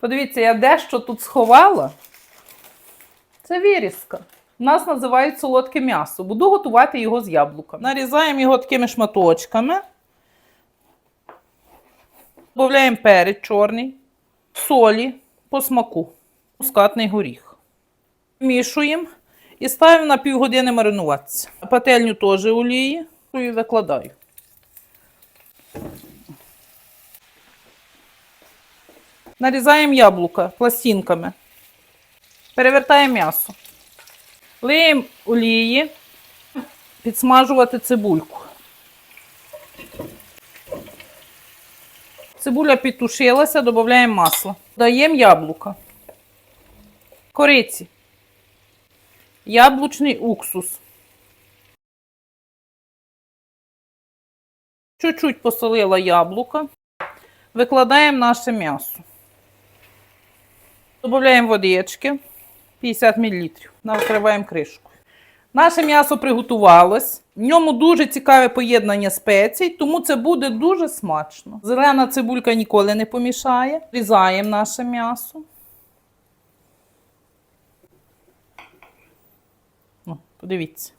Подивіться, я дещо тут сховала. Це вирізка. У нас називають солодке м'ясо. Буду готувати його з яблуками. Нарізаємо його такими шматочками. Додаємо перець чорний, солі по смаку, мускатний горіх. Мішуємо і ставимо на півгодини маринуватися. Пательню теж олії і викладаю. Нарізаємо яблука пластинками. Перевертаємо м'ясо. Лиємо олії, підсмажувати цибульку. Цибуля підтушилася, додаємо масло. Даємо яблука. Кориці. Яблучний уксус. Чуть-чуть посолила яблука. Викладаємо наше м'ясо. Додаємо водички 50 мл. Накриваємо кришкою. Наше м'ясо приготувалось. В ньому дуже цікаве поєднання спецій, тому це буде дуже смачно. Зелена цибулька ніколи не помішає. Різаємо наше м'ясо. О, подивіться,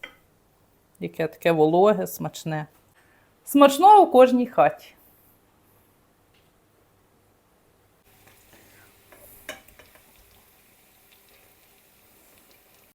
яке таке вологе, смачне. Смачного у кожній хаті.